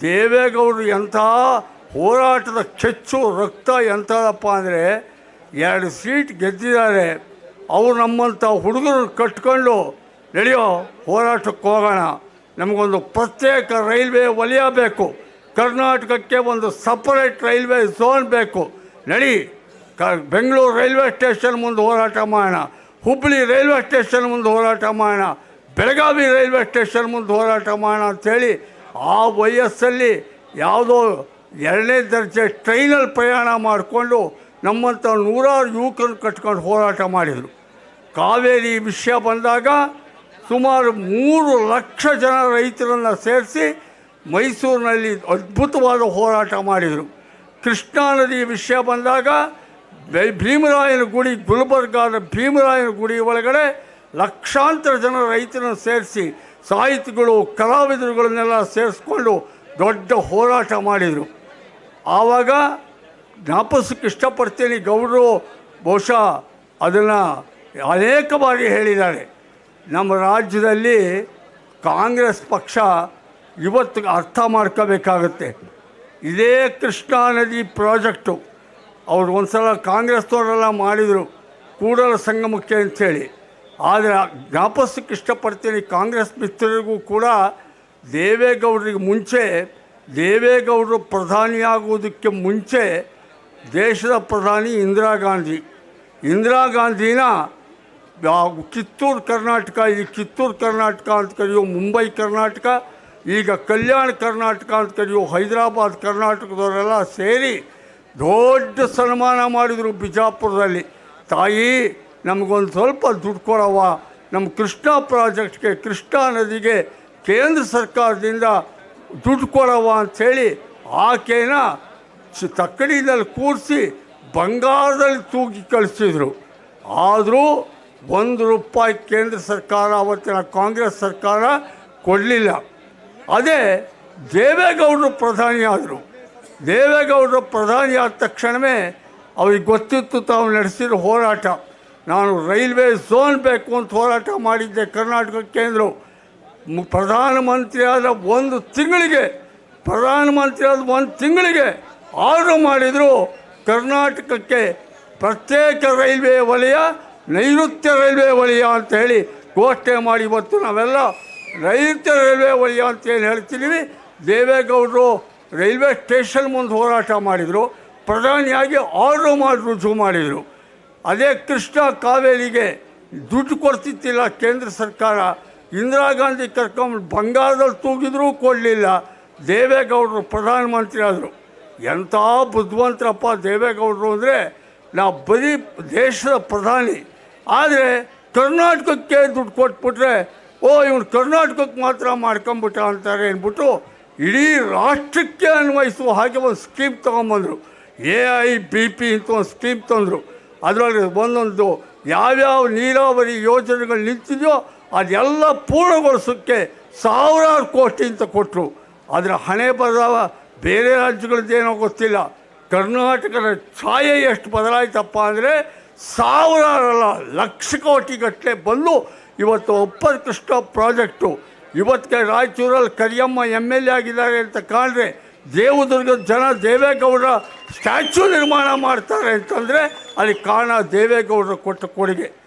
ದೇವೇಗೌಡರು ಎಂಥ ಹೋರಾಟದ ಕೆಚ್ಚು ರಕ್ತ ಎಂಥದಪ್ಪ ಅಂದರೆ ಎರಡು ಸೀಟ್ ಗೆದ್ದಿದ್ದಾರೆ. ಅವರು ನಮ್ಮಂಥ ಹುಡುಗರು ಕಟ್ಕೊಂಡು ನಡೆಯೋ ಹೋರಾಟಕ್ಕೆ ಹೋಗೋಣ. ನಮಗೊಂದು ಪ್ರತ್ಯೇಕ ರೈಲ್ವೆ ವಲಯ ಬೇಕು. ಕರ್ನಾಟಕಕ್ಕೆ ಒಂದು ಸಪರೇಟ್ ರೈಲ್ವೆ ಝೋನ್ ಬೇಕು. ನಡಿ, ಕ, ಬೆಂಗಳೂರು ರೈಲ್ವೆ ಸ್ಟೇಷನ್ ಮುಂದೆ ಹೋರಾಟ ಮಾಡೋಣ. ಹುಬ್ಬಳ್ಳಿ ರೈಲ್ವೆ ಸ್ಟೇಷನ್ ಮುಂದೆ ಹೋರಾಟ ಮಾಡೋಣ. ಬೆಳಗಾವಿ ರೈಲ್ವೆ ಸ್ಟೇಷನ್ ಮುಂದೆ ಹೋರಾಟ ಮಾಡೋಣ ಅಂಥೇಳಿ ಆ ವಯಸ್ಸಲ್ಲಿ ಯಾವುದೋ ಎರಡನೇ ದರ್ಜೆ ಟ್ರೈನಲ್ಲಿ ಪ್ರಯಾಣ ಮಾಡಿಕೊಂಡು ನಮ್ಮಂಥ ನೂರಾರು ಯುವಕರು ಕಟ್ಕೊಂಡು ಹೋರಾಟ ಮಾಡಿದರು. ಕಾವೇರಿ ವಿಷಯ ಬಂದಾಗ ಸುಮಾರು ಮೂರು ಲಕ್ಷ ಜನ ರೈತರನ್ನು ಸೇರಿಸಿ ಮೈಸೂರಿನಲ್ಲಿ ಅದ್ಭುತವಾದ ಹೋರಾಟ ಮಾಡಿದರು. ಕೃಷ್ಣಾ ನದಿ ವಿಷಯ ಬಂದಾಗ ಭೀಮರಾಯನ ಗುಡಿ, ಗುಲ್ಬರ್ಗಾದ ಭೀಮರಾಯನ ಗುಡಿ ಒಳಗಡೆ ಲಕ್ಷಾಂತರ ಜನ ರೈತರನ್ನು ಸೇರಿಸಿ ಸಾಹಿತಿಗಳು, ಕಲಾವಿದರುಗಳನ್ನೆಲ್ಲ ಸೇರಿಸ್ಕೊಂಡು ದೊಡ್ಡ ಹೋರಾಟ ಮಾಡಿದರು. ಆವಾಗ ಜ್ಞಾಪಿಸೋಕ್ಕೆ ಇಷ್ಟಪಡ್ತೀನಿ ಗೌಡರು, ಬಹುಶಃ ಅದನ್ನು ಅನೇಕ ಬಾರಿ ಹೇಳಿದ್ದಾರೆ. ನಮ್ಮ ರಾಜ್ಯದಲ್ಲಿ ಕಾಂಗ್ರೆಸ್ ಪಕ್ಷ ಇವತ್ತು ಅರ್ಥ ಮಾಡ್ಕೋಬೇಕಾಗತ್ತೆ. ಇದೇ ಕೃಷ್ಣಾ ನದಿ ಪ್ರಾಜೆಕ್ಟು. ಅವ್ರು ಒಂದು ಸಲ ಕಾಂಗ್ರೆಸ್ನವರೆಲ್ಲ ಮಾಡಿದರು. ಕೂಡಲ ಸಂಗಮಕ್ಕೆ ಅಂಥೇಳಿ ಆದರೆ ಜ್ಞಾಪಿಸೋಕ್ಕೆ ಇಷ್ಟಪಡ್ತೀನಿ ಕಾಂಗ್ರೆಸ್ ಮಿತ್ರರಿಗೂ ಕೂಡ ದೇವೇಗೌಡರಿಗೆ ಮುಂಚೆ, ದೇವೇಗೌಡರು ಪ್ರಧಾನಿಯಾಗುವುದಕ್ಕೆ ಮುಂಚೆ ದೇಶದ ಪ್ರಧಾನಿ ಇಂದಿರಾ ಗಾಂಧಿ. ಇಂದಿರಾ ಗಾಂಧಿನ ಕಿತ್ತೂರು ಕರ್ನಾಟಕ, ಈ ಕಿತ್ತೂರು ಕರ್ನಾಟಕ ಅಂತ ಕರೆಯೋ ಮುಂಬೈ ಕರ್ನಾಟಕ, ಈಗ ಕಲ್ಯಾಣ ಕರ್ನಾಟಕ ಅಂತ ಕರೆಯೋ ಹೈದರಾಬಾದ್ ಕರ್ನಾಟಕದವರೆಲ್ಲ ಸೇರಿ ದೊಡ್ಡ ಸನ್ಮಾನ ಮಾಡಿದರು ಬಿಜಾಪುರದಲ್ಲಿ. ತಾಯಿ ನಮಗೊಂದು ಸ್ವಲ್ಪ ದುಡ್ಡು ಕೊಡವ್ವ. ನಮ್ಮ ಕೃಷ್ಣಾ ಪ್ರಾಜೆಕ್ಟ್ಗೆ, ಕೃಷ್ಣಾ ನದಿಗೆ ಕೇಂದ್ರ ಸರ್ಕಾರದಿಂದ ದುಡ್ಡು ಕೊಡವ್ವ ಅಂಥೇಳಿ ಆಕೆನ ತಕ್ಕಡಿನಲ್ಲಿ ಕೂರಿಸಿ ಬಂಗಾರದಲ್ಲಿ ತೂಗಿ ಕಳಿಸಿದರು. ಆದರೂ ಒಂದು ರೂಪಾಯಿ ಕೇಂದ್ರ ಸರ್ಕಾರ, ಅವತ್ತಿನ ಕಾಂಗ್ರೆಸ್ ಸರ್ಕಾರ ಕೊಡಲಿಲ್ಲ. ಅದೇ ದೇವೇಗೌಡರು ಪ್ರಧಾನಿ ಆದರು. ದೇವೇಗೌಡರು ಪ್ರಧಾನಿ ಆದ ತಕ್ಷಣವೇ ಅವ್ರಿಗೆ ಗೊತ್ತಿತ್ತು ತಾವು ನಡೆಸಿರೋ ಹೋರಾಟ. ನಾನು ರೈಲ್ವೆ ಝೋನ್ ಬೇಕು ಅಂತ ಹೋರಾಟ ಮಾಡಿದ್ದೆ ಕರ್ನಾಟಕ ಕೇಂದ್ರ ಪ್ರಧಾನಮಂತ್ರಿಯಾದ ಒಂದು ತಿಂಗಳಿಗೆ ಪ್ರಧಾನಮಂತ್ರಿ ಆದ ಒಂದು ತಿಂಗಳಿಗೆ ಆರ್ಡರ್ ಮಾಡಿದರು ಕರ್ನಾಟಕಕ್ಕೆ ಪ್ರತ್ಯೇಕ ರೈಲ್ವೆ ವಲಯ, ನೈಋತ್ಯ ರೈಲ್ವೆ ವಲಯ ಅಂತ ಹೇಳಿ ಘೋಷಣೆ ಮಾಡಿ ಇವತ್ತು ನಾವೆಲ್ಲ ನೈಋತ್ಯ ರೈಲ್ವೆ ವಲಯ ಅಂತ ಏನು ಹೇಳ್ತಿದ್ದೀವಿ. ದೇವೇಗೌಡರು ರೈಲ್ವೆ ಸ್ಟೇಷನ್ ಮುಂದೆ ಹೋರಾಟ ಮಾಡಿದರು. ಪ್ರಧಾನಿಯಾಗಿ ಆರ್ಡರ್ ಮಾಡಿ ರುಜು ಮಾಡಿದರು. ಅದೇ ಕೃಷ್ಣ ಕಾವೇರಿಗೆ ದುಡ್ಡು ಕೊಡ್ತಿತ್ತಿಲ್ಲ ಕೇಂದ್ರ ಸರ್ಕಾರ. ಇಂದಿರಾ ಗಾಂಧಿ ಕರ್ಕೊಂಡು ಬಂಗಾರದಲ್ಲಿ ತೂಗಿದ್ರೂ ಕೊಡಲಿಲ್ಲ. ದೇವೇಗೌಡರು ಪ್ರಧಾನಮಂತ್ರಿ ಆದರು. ಎಂಥ ಬುದ್ಧಿವಂತರಪ್ಪ ದೇವೇಗೌಡರು ಅಂದರೆ ನಾವು ಬರೀ ದೇಶದ ಪ್ರಧಾನಿ. ಆದರೆ ಕರ್ನಾಟಕಕ್ಕೆ ದುಡ್ಡು ಕೊಟ್ಬಿಟ್ರೆ, ಓ ಇವನು ಕರ್ನಾಟಕಕ್ಕೆ ಮಾತ್ರ ಮಾಡ್ಕೊಂಬಿಟ್ಟ ಅಂತಾರೆ ಅಂದ್ಬಿಟ್ಟು ಇಡೀ ರಾಷ್ಟ್ರಕ್ಕೆ ಅನ್ವಯಿಸುವ ಹಾಗೆ ಒಂದು ಸ್ಕೀಮ್ ತೊಗೊಂಬಂದರು ಎ ಐ ಬಿ ಪಿ ಅಂತ ಒಂದು ಸ್ಕೀಮ್ ತಂದರು. ಅದರಲ್ಲಿ ಒಂದೊಂದು ಯಾವ್ಯಾವ ನೀರಾವರಿ ಯೋಜನೆಗಳು ನಿಂತಿದೆಯೋ ಅದೆಲ್ಲ ಪೂರ್ಣಗೊಳಿಸೋಕ್ಕೆ ಸಾವಿರಾರು ಕೋಟಿ ಅಂತ ಕೊಟ್ಟರು ಅದರ ಹಣೆ ಬದಲಾವ ಬೇರೆ ರಾಜ್ಯಗಳದ್ದೇನೋ ಗೊತ್ತಿಲ್ಲ. ಕರ್ನಾಟಕದ ಛಾಯೆ ಎಷ್ಟು ಬದಲಾಯಿತಪ್ಪ ಅಂದರೆ ಸಾವಿರಾರಲ್ಲ ಲಕ್ಷ ಕೋಟಿಗಟ್ಟಲೆ ಬಂದು ಇವತ್ತು ಒಪ್ಪದ ಕೃಷ್ಣ ಪ್ರಾಜೆಕ್ಟು. ಇವತ್ತಿಗೆ ರಾಯಚೂರಲ್ಲಿ ಕರಿಯಮ್ಮ ಎಂ ಎಲ್ ಎ ಆಗಿದ್ದಾರೆ ಅಂತ ಕಾಣ್ರೆ ದೇವದುರ್ಗದ ಜನ ದೇವೇಗೌಡರ ಸ್ಟ್ಯಾಚ್ಯೂ ನಿರ್ಮಾಣ ಮಾಡ್ತಾರೆ ಅಂತಂದರೆ ಅಲ್ಲಿ ಕಾರಣ ದೇವೇಗೌಡರು ಕೊಟ್ಟ ಕೊಡುಗೆ.